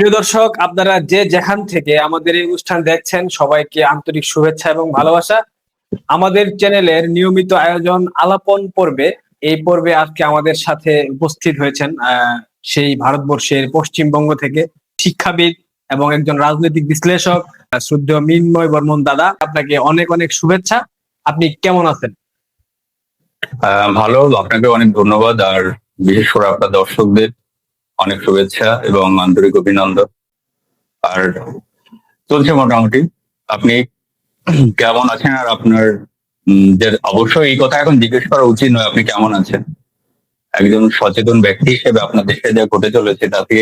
প্রিয় দর্শক আপনারা যে যেখান থেকে আমাদের এই অনুষ্ঠান দেখছেন সবাইকে আন্তরিক শুভেচ্ছা এবং ভালোবাসা। আমাদের চ্যানেলের নিয়মিত আয়োজন আলাপন পর্বে এই পর্বে আজকে আমাদের সাথে উপস্থিত হয়েছেন সেই ভারতবর্ষের পশ্চিমবঙ্গ থেকে শিক্ষাবিদ এবং একজন রাজনৈতিক বিশ্লেষক আহ, শ্রদ্ধেয় মিন্ময় বর্মন দাদা আপনাকে অনেক অনেক শুভেচ্ছা। আপনি কেমন আছেন? ভালো আপনাকে অনেক ধন্যবাদ। আর বিশেষ করে আপনার দর্শকদের অনেক শুভেচ্ছা এবং আন্তরিক অভিনন্দন। আর চলছে মোটামুটি। আপনি কেমন আছেন আর আপনার যে অবশ্যই এই কথা এখন জিজ্ঞেস করা উচিত নয়, আপনি কেমন আছেন? একজন সচেতন ব্যক্তি হিসেবে আপনার দেশে যা ঘটে চলেছে তাতে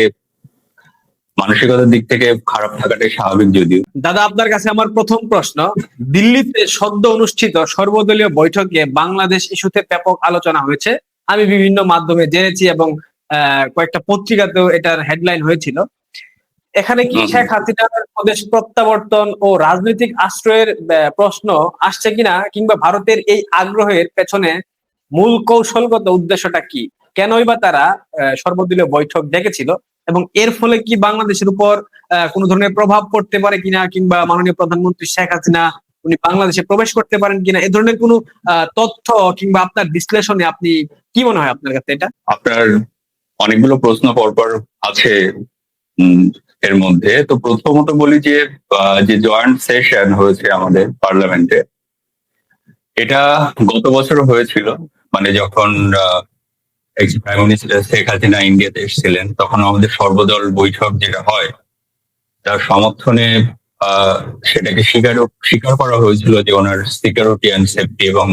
মানসিকতার দিক থেকে খারাপ থাকাটাই স্বাভাবিক যদিও। দাদা, আপনার কাছে আমার প্রথম প্রশ্ন। দিল্লিতে সদ্য অনুষ্ঠিত সর্বদলীয় বৈঠকে বাংলাদেশ ইস্যুতে ব্যাপক আলোচনা হয়েছে। আমি বিভিন্ন মাধ্যমে জেনেছি এবং কয়েকটা পত্রিকাতেও এটার হেডলাইন হয়েছিল। এখানে কি শেখ হাসিনার প্রদেশ প্রত্যাবর্তন ও রাজনৈতিক আশ্রয়ের প্রশ্ন আসছে কিনা কিংবা ভারতের এই আগ্রহের পেছনে মূল কৌশলগত উদ্দেশ্যটা কি? কেনই বা তারা সর্বদলীয় বৈঠক ডেকেছিল এবং এর ফলে কি বাংলাদেশের উপর আহ, কোনো ধরনের প্রভাব পড়তে পারে কিনা কিংবা মাননীয় প্রধানমন্ত্রী শেখ হাসিনা উনি বাংলাদেশে প্রবেশ করতে পারেন কিনা? এ ধরনের কোনো আহ, তথ্য কিংবা আপনার বিশ্লেষণে আপনি কি মনে হয় আপনার কাছে এটা? আপনার অনেকগুলো প্রশ্ন পরপর আছে এর মধ্যে। তো প্রথমত বলি যে যে জয়েন্ট সেশন হয়েছে আমাদের পার্লামেন্টে এটা গত বছর হয়েছিল। মানে যখন প্রাইম মিনিস্টার শেখ হাসিনা ইন্ডিয়াতে এসেছিলেন, তখন আমাদের সর্বদল বৈঠক যেটা হয়, তার সমর্থনে সেটাকে স্বীকার স্বীকার করা হয়েছিল যে ওনার সিকিউরিটি অ্যান্ড সেফটি এবং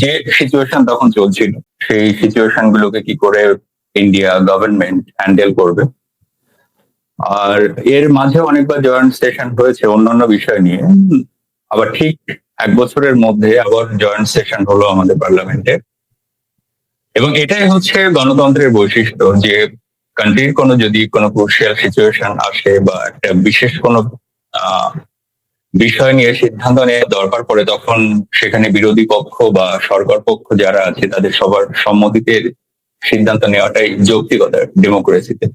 যে সিচুয়েশন তখন চলছিল, সেই সিচুয়েশন গুলোকে কি করে ইন্ডিয়া গভর্নমেন্ট হ্যান্ডেল করবে। আর এর মাঝে অনেকবার জয়েন্ট সেশন হয়েছে অন্যান্য বিষয় নিয়ে। আবার ঠিক এক বছরের মধ্যে আবার জয়েন্ট সেশন হলো আমাদের পার্লামেন্টে এবং এটাই হচ্ছে গণতন্ত্রের বৈশিষ্ট্য যে কান্ট্রির কোনো যদি কোনো ক্রুশিয়াল সিচুয়েশন আসে বা একটা বিশেষ কোনো বিষয় নিয়ে সিদ্ধান্ত নেওয়া দরকার পড়ে, তখন সেখানে বিরোধী পক্ষ বা সরকার পক্ষ যারা আছে, তাদের সবার সম্মতিতে সিদ্ধান্ত নেওয়াটাই যৌক্তিকতা ডেমোক্রেসিতে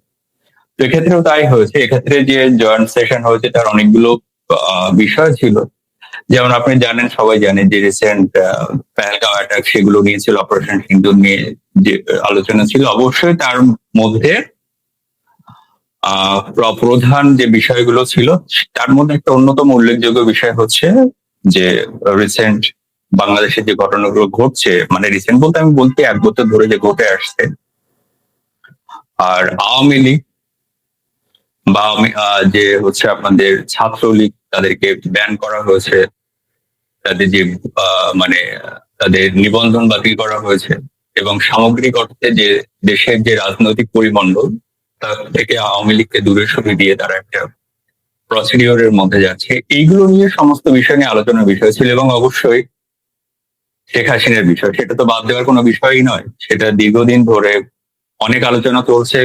তো এক্ষেত্রেও তাই হয়েছে। এক্ষেত্রে যে জয়েন্ট সেশন হয়েছে, তার অনেকগুলো বিষয় ছিল। যেমন আপনি জানেন, সবাই জানে যে রিসেন্ট পেহেলগাঁও অ্যাটাক সেগুলো নিয়েছিল অপারেশন সিন্ধু নিয়ে যে আলোচনা ছিল। অবশ্যই তার মধ্যে প্রধান যে বিষয়গুলো ছিল, তার মধ্যে একটা অন্যতম উল্লেখযোগ্য বিষয় হচ্ছে যে রিসেন্ট বাংলাদেশে যে ঘটনাগুলো ঘটছে মানে রিসেন্ট বলতে আমি বলতে এক বছর ধরে যে ঘটে আসছে, আর আওয়ামী লীগ বা যে হচ্ছে আপনাদের ছাত্রলীগ তাদেরকে ব্যান করা হয়েছে, তাদের যে মানে তাদের নিবন্ধন বাতিল করা হয়েছে এবং সামগ্রিক অর্থে যে দেশের যে রাজনৈতিক পরিমণ্ডল, তার থেকে আওয়ামী লীগকে দূরে সরিয়ে দিয়ে তারা একটা প্রসিডিওরের মধ্যে যাচ্ছে। এইগুলো নিয়ে সমস্ত বিষয় নিয়ে আলোচনার বিষয় ছিল এবং অবশ্যই শেখ হাসিনার বিষয়। সেটা তো বাদ দেওয়ার কোনো বিষয়ই নয়। সেটা দীর্ঘদিন ধরে অনেক আলোচনা চলছে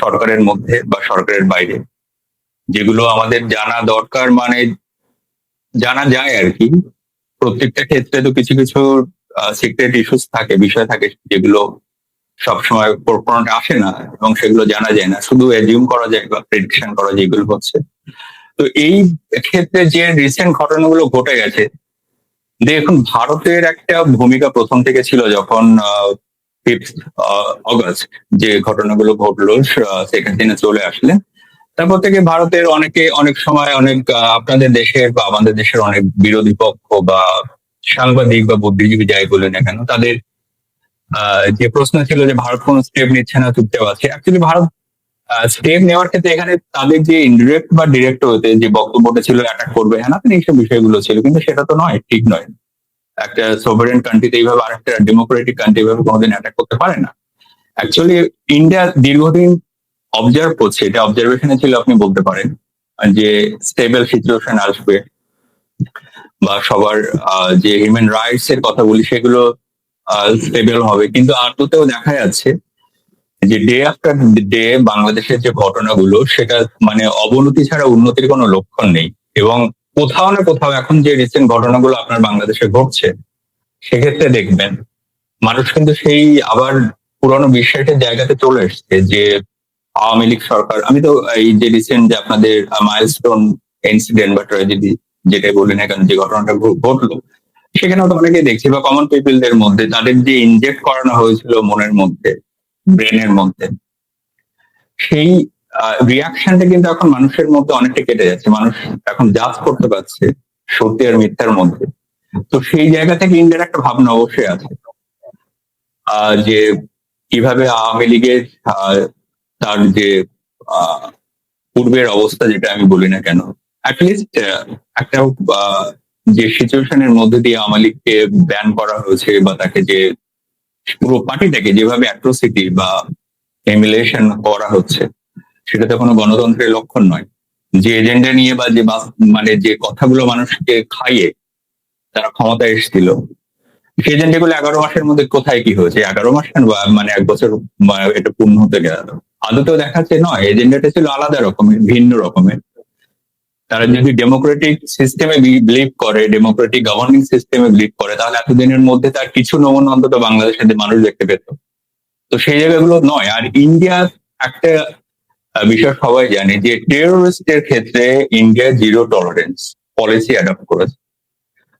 সরকারের মধ্যে বা সরকারের বাইরে। যেগুলো আমাদের জানা দরকার মানে জানা যায় আর কি। প্রত্যেকটা ক্ষেত্রে তো কিছু কিছু সিক্রেট ইস্যুস থাকে, বিষয় থাকে যেগুলো সবসময় আসে না এবং সেগুলো জানা যায় না। শুধু এজিউম করা যায় বা প্রেডিকশন করা যায় যেগুলো হচ্ছে। তো এই ক্ষেত্রে যে রিসেন্ট ঘটনাগুলো ঘটে গেছে দেখুন, ভারতের একটা ভূমিকা প্রথম থেকে ছিল যখন অগস্ট যে ঘটনাগুলো ঘটলো শেখ হাসিনা চলে আসলেন। তারপর থেকে ভারতের অনেকে, অনেক সময় অনেক আপনাদের দেশের বা আমাদের দেশের অনেক বিরোধী পক্ষ বা সাংবাদিক বা বুদ্ধিজীবী যাই বলে না কেন, তাদের যে প্রশ্ন ছিল যে ভারত কোন স্টেপ নিচ্ছে না, চুপচাপ আছে। অ্যাকচুয়ালি ভারত স্টেপ নেওয়ার ক্ষেত্রে এখানে তাদের যে ইনডিরেক্ট বা ডিরেক্ট হতে যে বক্তব্যটা ছিল অ্যাটাক করবে হ্যাঁ না এইসব বিষয়গুলো ছিল, কিন্তু সেটা তো নয়, ঠিক নয়। একটা সোভারেন কান্ট্রিতে এইভাবে আরেকটা ডেমোক্রেটিক কান্ট্রি এইভাবে কোনোদিন অ্যাটাক করতে পারে না। অ্যাকচুয়ালি ইন্ডিয়া দীর্ঘদিন অবজার্ভ করছে, এটা অবজারভেশনে ছিল, আপনি বলতে পারেন, যে স্টেবল সিচুয়েশন আসবে বা সবার যে হিউম্যান রাইটস এর কথা বলি সেগুলো স্টেবল হবে। কিন্তু আদতেও দেখা যাচ্ছে যে ডে আফটার ডে বাংলাদেশের যে ঘটনাগুলো, সেটা মানে অবনতি ছাড়া উন্নতির কোনো লক্ষণ নেই। এবং কোথাও না কোথাও এখন যে রিসেন্ট ঘটনাগুলো আপনার বাংলাদেশে ঘটছে, সেক্ষেত্রে দেখবেন মানুষ কিন্তু সেই আবার পুরনো বিশ্বাসের জায়গাতে চলে এসছে যে আওয়ামী লীগ সরকার, আমি তো এই যে রিসেন্ট যে আপনাদের মাইলস্টোন ইনসিডেন্ট বা ট্র্যাজেডি যেটা বলি না যে ঘটনাটা ঘটলো সেখানে তো অনেকে দেখছি বা কমন পিপলদের মধ্যে তাদের যে ইনজেক্ট করানো হয়েছিল মনের মধ্যে ব্রেনের মধ্যে, সেই রিয়াকশনটা কিন্তু এখন মানুষের মধ্যে অনেকটা কেটে যাচ্ছে। মানুষ এখন জাজ করতে পারছে সত্যি আর মিথ্যার মধ্যে। তো সেই জায়গা থেকে ইন্ডিয়ার একটা ভাবনা অবশ্যই আছে। যে কীভাবে আওয়ামী লীগের তার যে পূর্বের অবস্থা যেটা আমি বলি না কেন অ্যাটলিস্ট একটা যে সিচুয়েশনের মধ্যে দিয়ে আওয়ামী লীগকে ব্যান করা হয়েছে বা তাকে যে পুরো পার্টিটাকে যেভাবে অ্যাট্রোসিটি বা এমিলেশন করা হচ্ছে সেটা তো কোনো গণতন্ত্রের লক্ষণ নয়। যে এজেন্ডা নিয়ে বা যে মানে যে কথাগুলো মানুষকে খাইয়ে তারা ক্ষমতায় এসেছিল। সেই এজেন্ডাগুলো এগারো মাসের মধ্যে কোথায় কি হয়েছে? এগারো মাস মানে এক বছর এটা পূর্ণ হতে গেল। আদতেও দেখাচ্ছে নয় এজেন্ডাটা ছিল আলাদা রকমের, ভিন্ন রকমের। তারা যদি ডেমোক্রেটিক সিস্টেমে বিলিভ করে ডেমোক্রেটিক গভর্নিং সিস্টেমে বিলিভ করে, তাহলে এতদিনের মধ্যে তার কিছু নমুনা অন্তত বাংলাদেশের মানুষ দেখতে পেত। তো সেই জায়গাগুলো নয়। আর ইন্ডিয়া একটা বিষয় সবাই জানে যে টেরোরিস্টের ক্ষেত্রে India zero tolerance policy adopt করেছে।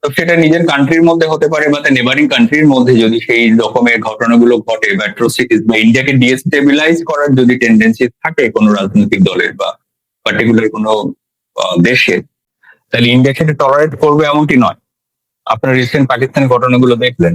তো সেটা নিজের কান্ট্রির মধ্যে হতে পারে বা তার নেবারিং কান্ট্রির মধ্যে যদি সেই রকমের ঘটনাগুলো ঘটে বা atrocities বা ইন্ডিয়াকে ডিস্টেবিলাইজ করার যদি টেন্ডেন্সি থাকে কোনো রাজনৈতিক দলের বা পার্টিকুলার কোনো আহ, দেশে তাহলে ইন্ডিয়া সেটা টলারেট করবে এমনটি নয়। আপনার রিসেন্ট পাকিস্তানের ঘটনাগুলো দেখলেন।